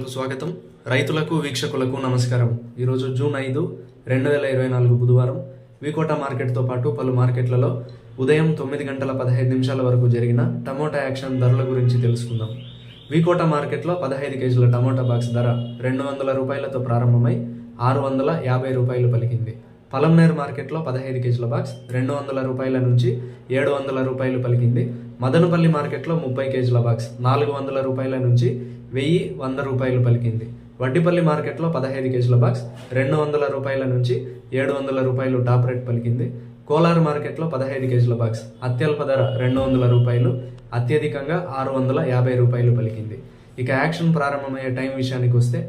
ఛానల్కు స్వాగతం. రైతులకు వీక్షకులకు నమస్కారం. ఈరోజు జూన్ ఐదు రెండు వేల ఇరవై నాలుగు బుధవారం. వికోట మార్కెట్తో పాటు పలు మార్కెట్లలో ఉదయం తొమ్మిది గంటల పదహైదు నిమిషాల వరకు జరిగిన టమోటా యాక్షన్ ధరల గురించి తెలుసుకుందాం. వికోట మార్కెట్లో పదహైదు కేజీల టమోటా బాక్స్ ధర రెండు వందల రూపాయలతో ప్రారంభమై ఆరు వందల యాభై రూపాయలు పలికింది. పలంనేర్ మార్కెట్లో పదహైదు కేజీల బాక్స్ రెండు వందల రూపాయల నుంచి ఏడు వందల రూపాయలు పలికింది. మదనపల్లి మార్కెట్లో ముప్పై కేజీల బాక్స్ నాలుగు వందల రూపాయల నుంచి వెయ్యి వంద రూపాయలు పలికింది. వడ్డిపల్లి మార్కెట్లో పదహైదు కేజీల బాక్స్ రెండు వందల రూపాయల నుంచి ఏడు వందల రూపాయలు టాప్ రేట్ పలికింది. కోలార్ మార్కెట్లో పదహైదు కేజీల బాక్స్ అత్యల్ప ధర రెండు వందల రూపాయలు అత్యధికంగా ఆరు వందల యాభై రూపాయలు పలికింది. ఇక యాక్షన్ ప్రారంభమయ్యే టైం విషయానికి వస్తే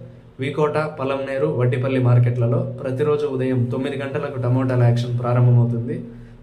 వికోట పలంనేరు వడ్డిపల్లి మార్కెట్లలో ప్రతిరోజు ఉదయం తొమ్మిది గంటలకు టమోటాల యాక్షన్ ప్రారంభమవుతుంది.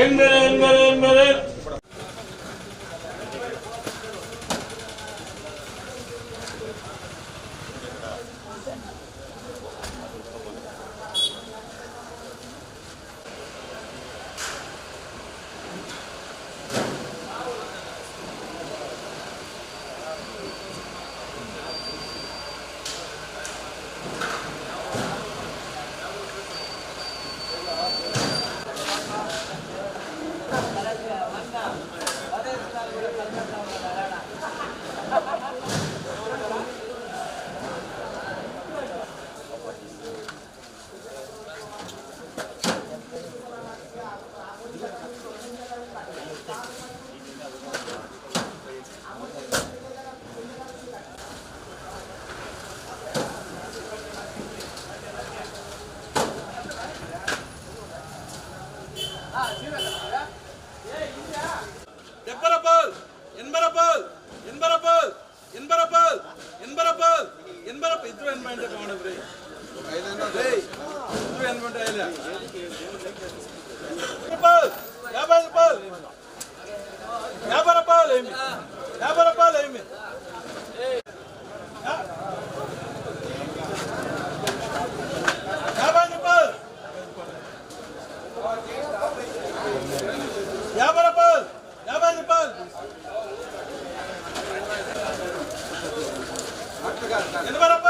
Amen, amen, amen. ಏನ್ ಬರಪ್ಪ ಇದ್ರು ಏನ್ ಮಾಡಿ ಮಾಡಿದ್ರಿ ಇದ್ರು ಏನ್ ಮಾಡಿ ಇಲ್ಲ ಯಾಭೈ ರೂಪಾಯಿ ಯಾಭೈ ರೂಪಾಯಿ ಯಾಭೈ ರೂಪಾಯಿ ఎందుకు